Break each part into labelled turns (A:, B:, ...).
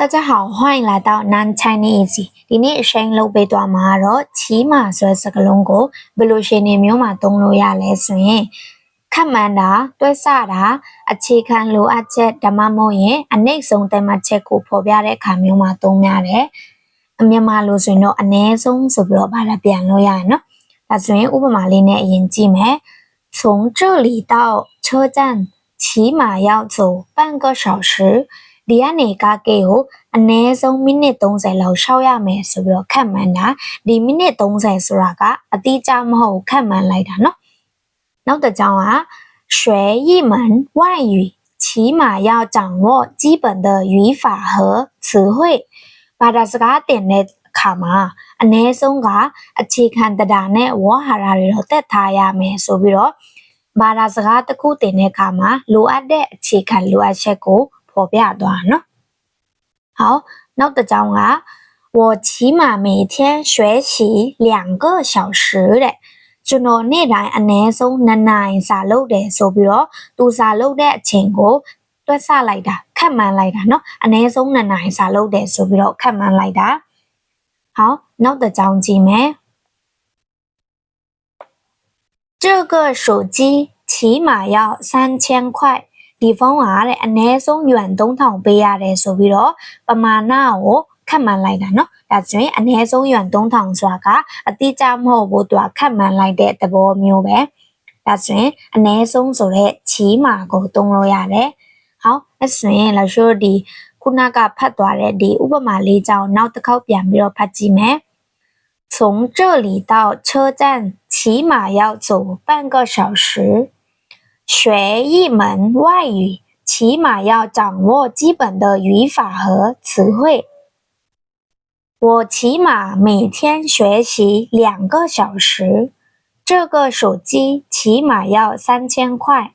A: 大家好，欢迎来到 Non Chinese。ဒီနေ့အရှိန်လုပ်ပေးသွားမှာကတော့ချီမာဆိုတဲ့စကားလုံးကိုဘယ်လိုရှင်းနေမျိုးမှာသုံးလို့ရလဲဆိုရင်ခက်မှန်တာတွဲဆတာအခြေခံလိုအပ်ချက်ဓမ္မမဟုတ်ရင်အနိမ့်ဆုံးတမတ်ချက်ကိုဖော်ပြတဲ့အခါမျိုးမှာသုံးရတယ်။အမြန်မာလိုဆိုရင်တော့အ ਨੇ ဆုံးဆိုပြီးတော့ဗါလာပြန်လို့ရရနော်။ဒါဆိုရင်ဥပမာလေးနဲ့အရင်ကြည့်မယ်။从这里到车站起码要走半个小时。 ဒီကနေကားကေကိုအနည်းဆုံးမိနစ်30လောက်ရှောက်ရမယ်ဆိုပြီးတော့ခန့်မှန်းတာဒီမိနစ်30ဆိုတာကအတိအကျမဟုတ်ခန့်မှန်းလိုက်တာနော်နောက်တစ်ကြောင်းကရွှေရီမန်ဝိုင်ယူ起码要掌握基本的语法和词汇。ဘာသာစကားတင်တဲ့အခါမှာအ ਨੇ ဆုံးကအခြေခံတရားနဲ့ဝေါ်ဟာရတွေတော့တက်ထားရမယ်ဆိုပြီးတော့ဘာသာစကားတစ်ခုတင်တဲ့အခါမှာလိုအပ်တဲ့အခြေခံလိုအပ်ချက်ကို ပေါ်ပြသွားเนาะ好နောက်တစ်ကြောင်းက我起码每天学习两个小时တဲ့ကျွန်တော်နေ့တိုင်းအနည်းဆုံး2နာရီစာလုပ်တယ်ဆိုပြီးတော့သူစာလုပ်တဲ့အချိန်ကိုတွက်ဆလိုက်တာခက်မှန်းလိုက်တာเนาะအနည်းဆုံး2နာရီစာလုပ်တယ်ဆိုပြီးတော့ခက်မှန်းလိုက်တာ好နောက်တစ်ကြောင်းကြည့်မယ်这个手机起码要三千块 ဒီဖုန်းကတဲ့အနည်းဆုံးရွမ်3000ပေးရတယ်ဆိုပြီးတော့ပမာဏကိုခတ်မှန်းလိုက်တာเนาะဒါဆိုရင်အနည်းဆုံးရွမ်3000ဆိုတာကအတိအကျမဟုတ်ဘူးသူကခတ်မှန်းလိုက်တဲ့သဘောမျိုးပဲဒါဆိုရင်အနည်းဆုံးဆိုတဲ့ချီမာကိုသုံးလို့ရတယ်ဟောအဲ့ဆိုရင်လာရှိုးဒီခုနကဖတ်သွားတဲ့ဒီဥပမာလေးကြောင်းနောက်တစ်ခေါက်ပြန်ပြီးတော့ဖတ်ကြည့်မယ်从这里到车站起码要走半个小时 学一门外语，起码要掌握基本的语法和词汇。我起码每天学习两个小时，这个手机起码要三千块。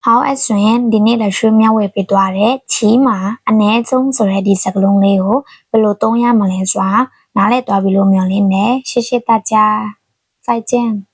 A: 好，阿孙燕，今天的书苗未必多嘞，起码阿内总做了第十个钟头，不如东亚马来西亚，哪里多比罗苗林呢？谢谢大家，再见。